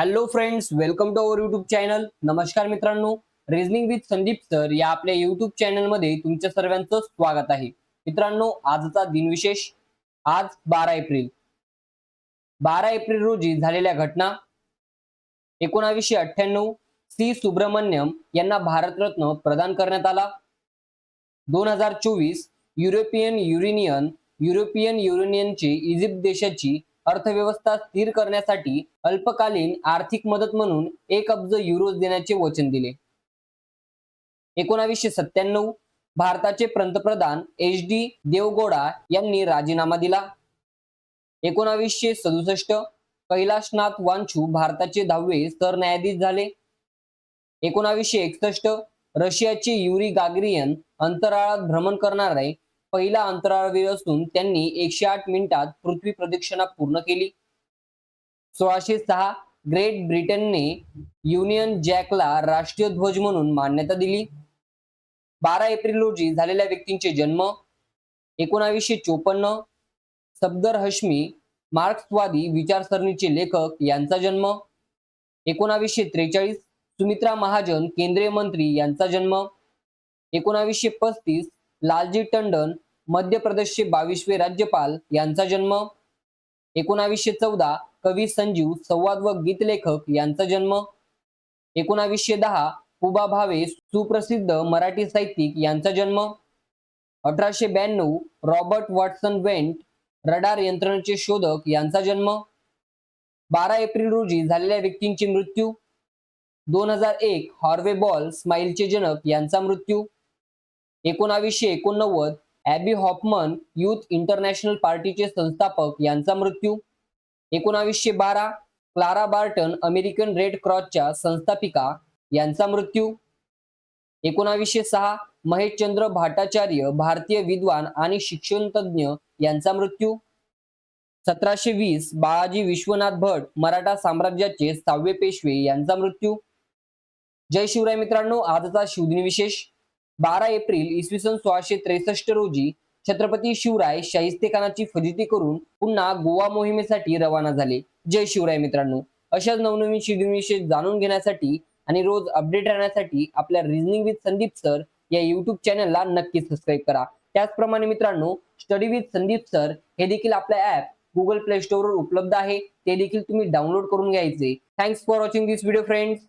Hello friends welcome to our YouTube channel नमस्कार मित्रांनो. Reasoning with Sandeep sir या आपल्या युट्यूब चॅनलमध्ये तुमच्या सर्वांचं स्वागत आहे. मित्रांनो आजचा दिनविशेष आज बारा एप्रिल. बारा एप्रिल रोजी झालेल्या घटना एकोणावीसशे अठ्ठ्याण्णव सी. सुब्रमण्यम यांना भारतरत्न प्रदान करण्यात आला. दोन हजार चोवीस युरोपियन युरेनियन युरोपियन युनियनची इजिप्त देशाची अर्थव्यवस्था स्थिर करण्यासाठी अल्पकालीन आर्थिक मदत म्हणून एक अब्ज युरोज देण्याचे वचन दिले. एकोणावीसशे सत्त्याण्णव भारताचे पंतप्रधान एच डी देवगोडा यांनी राजीनामा दिला. एकोणावीसशे सदुसष्ट कैलाशनाथ वांशू भारताचे दहावे सरन्यायाधीश झाले. एकोणावीसशे एकसष्ट रशियाचे युरी गागरियन अंतराळात भ्रमण करणारे पहिला अंतराळवीर असून त्यांनी एकशे आठ मिनिटात पृथ्वी प्रदक्षिणा पूर्ण केली. सोळाशे सहा ग्रेट ब्रिटनने युनियन जॅकला राष्ट्रीय ध्वज म्हणून मान्यता दिली. बारा एप्रिल रोजी झालेल्या व्यक्तींचे जन्म एकोणावीसशे चोपन्न सफदर हश्मी मार्क्सवादी विचारसरणीचे लेखक यांचा जन्म एकोणावीसशे त्रेचाळीस सुमित्रा महाजन केंद्रीय मंत्री यांचा जन्म एकोणावीसशे पस्तीस लालजी टंडन मध्य प्रदेशचे बावीसवे राज्यपाल यांचा जन्म. एकोणावीसशे चौदा कवी संजीव संवाद व गीत लेखक यांचा जन्म. एकोणावीसशे दहा पुबा भावे सुप्रसिद्ध मराठी साहित्यिक यांचा जन्म. अठराशे ब्याण्णव रॉबर्ट वॉटसन वेंट रडार यंत्रणेचे शोधक यांचा जन्म. बारा एप्रिल रोजी झालेल्या व्यक्तींचे मृत्यू. दोन हजार एक हॉर्वे बॉल स्माईलचे जनक यांचा मृत्यू. एकोणावीसशे एकोणनव्वद ॲबी हॉपमन युथ इंटरनॅशनल पार्टीचे संस्थापक यांचा मृत्यू. एकोणावीसशे बारा क्लारा बार्टन अमेरिकन रेड क्रॉसच्या संस्थापिका यांचा मृत्यू. एकोणावीसशे सहा महेशचंद्र भाटाचार्य भारतीय विद्वान आणि शिक्षणतज्ञ यांचा मृत्यू. सतराशे वीस बाळाजी विश्वनाथ भट मराठा साम्राज्याचे सहावे पेशवे यांचा मृत्यू. जय शिवराय मित्रांनो आजचा शिवदिन विशेष बारा एप्रिल इसवी सन सोळाशे त्रेसष्ट रोजी छत्रपती शिवराय शाहिस्तेखानाची फजिती करून पुन्हा गोवा मोहिमेसाठी रवाना झाले. जय शिवराय मित्रांनो. अशाच नवनवीन शिवदिन जाणून घेण्यासाठी आणि रोज अपडेट राहण्यासाठी आपल्या रिझनिंग विथ संदीप सर या युट्यूब चॅनलला नक्की सबस्क्राईब करा. त्याचप्रमाणे मित्रांनो स्टडी विथ संदीप सर हे देखील आपल्या ऍप गुगल प्ले स्टोअरवर उपलब्ध आहे. ते देखील तुम्ही डाउनलोड करून घ्यायचे. Thanks for watching this video friends